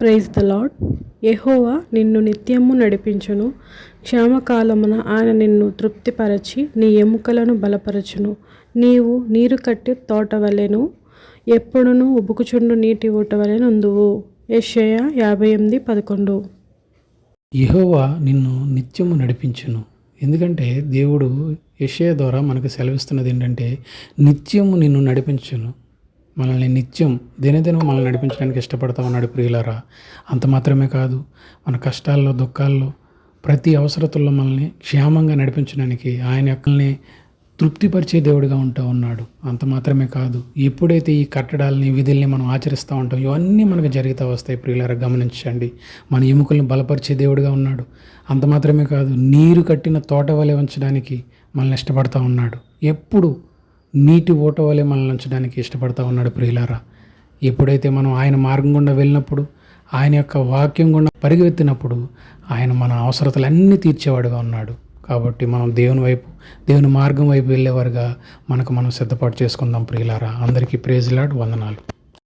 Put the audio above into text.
Praise the lord ఎహోవా నిన్ను నిత్యము నడిపించును. క్షేమకాలమున ఆయన నిన్ను తృప్తిపరచి నీ ఎముకలను బలపరచును. నీవు నీరు కట్టి తోట వలెను ఎప్పుడును ఉబుకుచుండు నీటి ఊట వలె నుందువు. యాభై ఎనిమిది పదకొండు. ఎహోవా నిన్ను నిత్యము నడిపించును. ఎందుకంటే దేవుడు యషయ ద్వారా మనకు సెలవిస్తున్నది ఏంటంటే నిత్యము నిన్ను నడిపించును. మనల్ని నిత్యం దినదినం మనల్ని నడిపించడానికి ఇష్టపడతా ఉన్నాడు ప్రియులారా. అంత మాత్రమే కాదు మన కష్టాల్లో దుఃఖాల్లో ప్రతి అవసరతుల్లో మనల్ని క్షేమంగా నడిపించడానికి ఆయన యొక్కల్ని తృప్తిపరిచే దేవుడిగా ఉంటూ ఉన్నాడు. అంత మాత్రమే కాదు ఎప్పుడైతే ఈ కట్టడాలని విధుల్ని మనం ఆచరిస్తూ ఉంటాం ఇవన్నీ మనకు జరుగుతూ వస్తాయి ప్రియులారా గమనించండి. మన ఎముకల్ని బలపరిచే దేవుడిగా ఉన్నాడు. అంత మాత్రమే కాదు నీరు కట్టిన తోట వలె ఉంచడానికి మనల్ని ఇష్టపడతా ఉన్నాడు. ఎప్పుడు నీటి ఓట వలె మనల్ని ఉంచడానికి ఇష్టపడతా ఉన్నాడు ప్రియులారా. ఎప్పుడైతే మనం ఆయన మార్గం గుండా వెళ్ళినప్పుడు ఆయన యొక్క వాక్యం గుండా పరిగెత్తినప్పుడు ఆయన మన అవసరతలన్నీ తీర్చేవాడుగా ఉన్నాడు. కాబట్టి మనం దేవుని వైపు దేవుని మార్గం వైపు వెళ్ళేవారుగా మనకు మనం సిద్ధపాటు చేసుకుందాం ప్రియులారా. అందరికీ ప్రేజ్లాడ్ వందనాలు.